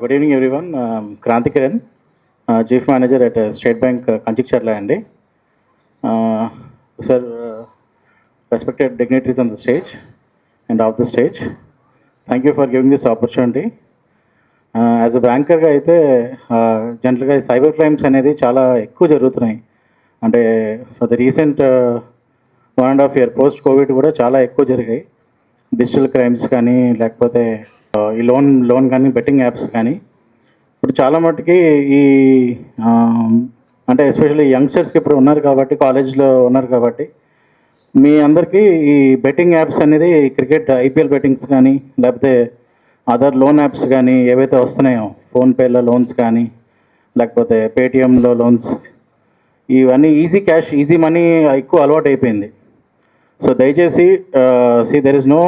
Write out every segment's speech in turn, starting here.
Good evening everyone Kranti Kiran chief manager at state bank Kanchikacherla అండి sir respected dignitaries on the stage and off the stage thank you for giving this opportunity as a బ్యాంకర్గా అయితే జనరల్గా cyber crimes అనేది చాలా ఎక్కువ జరుగుతున్నాయి. అంటే for the recent one and half year post covid కూడా చాలా ఎక్కువ జరిగాయి. డిజిటల్ క్రైమ్స్ కానీ లేకపోతే ఈ లోన్ లోన్ కానీ బెట్టింగ్ యాప్స్ కానీ ఇప్పుడు చాలా మట్టుకి ఈ అంటే ఎస్పెషల్లీ యంగ్స్టర్స్కి ఇప్పుడు ఉన్నారు కాబట్టి కాలేజ్లో ఉన్నారు కాబట్టి మీ అందరికీ ఈ బెట్టింగ్ యాప్స్ అనేది క్రికెట్ ఐపీఎల్ బెట్టింగ్స్ కానీ లేకపోతే అదర్ లోన్ యాప్స్ కానీ ఏవైతే వస్తున్నాయో ఫోన్పేలో లోన్స్ కానీ లేకపోతే పేటిఎంలో లోన్స్ ఇవన్నీ ఈజీ క్యాష్ ఈజీ మనీ ఎక్కువ అలవాటు అయిపోయింది సో దయచేసి see there is no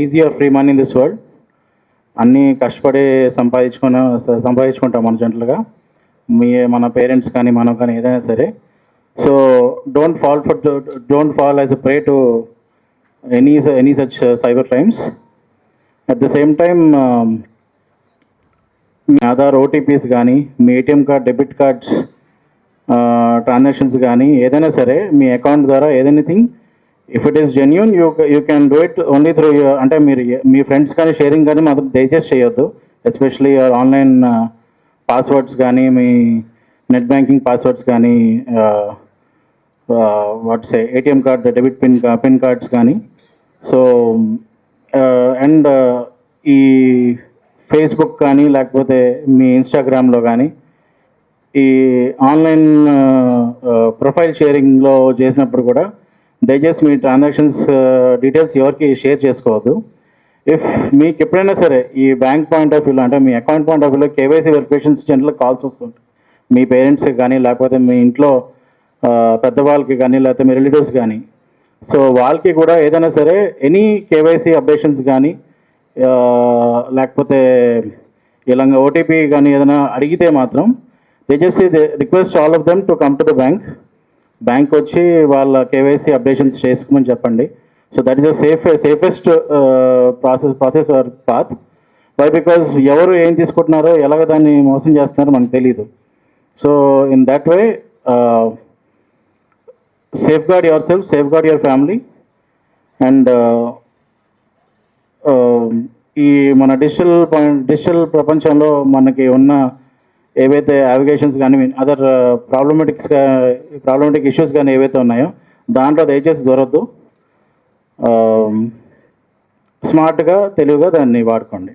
easy or free money in this world అన్నీ కష్టపడి సంపాదించుకున్న సంపాదించుకుంటాం మన జంటలుగా. మీ మన పేరెంట్స్ కానీ మనం కానీ ఏదైనా సరే. So don't fall for don't fall as a prey to any any such cyber crimes at the same time me Aadhaar OTPs కానీ మీ ATM card debit cards transactions కానీ ఏదైనా సరే మీ అకౌంట్ ద్వారా ఏదైనీథింగ్ if it is genuine you you can do it only through అంటే మీరు మీ friends కానీ sharing కానీ మాత్రం దయచేసి చేయొద్దు. ఎస్పెషలీ ఆన్లైన్ పాస్వర్డ్స్ కానీ మీ నెట్ బ్యాంకింగ్ పాస్వర్డ్స్ కానీ what's ATM card debit pin pin cards కానీ. సో అండ్ uh, uh, ఈ ఫేస్బుక్ కానీ లేకపోతే మీ ఇన్స్టాగ్రామ్లో కానీ ఈ ఆన్లైన్ ప్రొఫైల్ షేరింగ్లో చేసినప్పుడు కూడా దయచేసి మీ ట్రాన్సాక్షన్స్ డీటెయిల్స్ uh, ఎవరికి షేర్ చేసుకోవద్దు. ఇఫ్ మీకు ఎప్పుడైనా సరే ఈ బ్యాంక్ పాయింట్ ఆఫ్ వ్యూలో అంటే మీ అకౌంట్ పాయింట్ ఆఫ్ వ్యూలో కేవైసీ వెరిఫికేషన్స్ జనరల్ కాల్స్ వస్తుంటాయి. మీ పేరెంట్స్కి కానీ లేకపోతే మీ ఇంట్లో uh, పెద్దవాళ్ళకి కానీ లేకపోతే మీ రిలేటివ్స్ కానీ. సో వాళ్ళకి కూడా ఏదైనా సరే ఎనీ కేవైసీ అప్డేషన్స్ కానీ uh, లేకపోతే ఇలాగ ఓటీపీ కానీ ఏదైనా అడిగితే మాత్రం దయచేసి request all of them to come to the bank bank వచ్చి వాళ్ళ కేవైసీ అప్డేషన్స్ చేసుకోమని చెప్పండి. So that is the safe safest process process or path why because ఎవరు ఏం తీసుకుంటున్నారో ఎలాగ దాన్ని మోసం చేస్తున్నారో మనకు తెలియదు so in that way safeguard yourself safeguard your family and ఈ మన డిజిటల్ పాయింట్ డిజిటల్ ప్రపంచంలో మనకి ఉన్న ఏవైతే అవిగేషన్స్ కానీ అదర్ ప్రాబ్లమెటిక్స్ ప్రాబ్లమెటిక్ ఇష్యూస్ కానీ ఏవైతే ఉన్నాయో దాంట్లో దయచేసి దొరకద్దు. Um, స్మార్ట్గా తెలివిగా దాన్ని వాడుకోండి.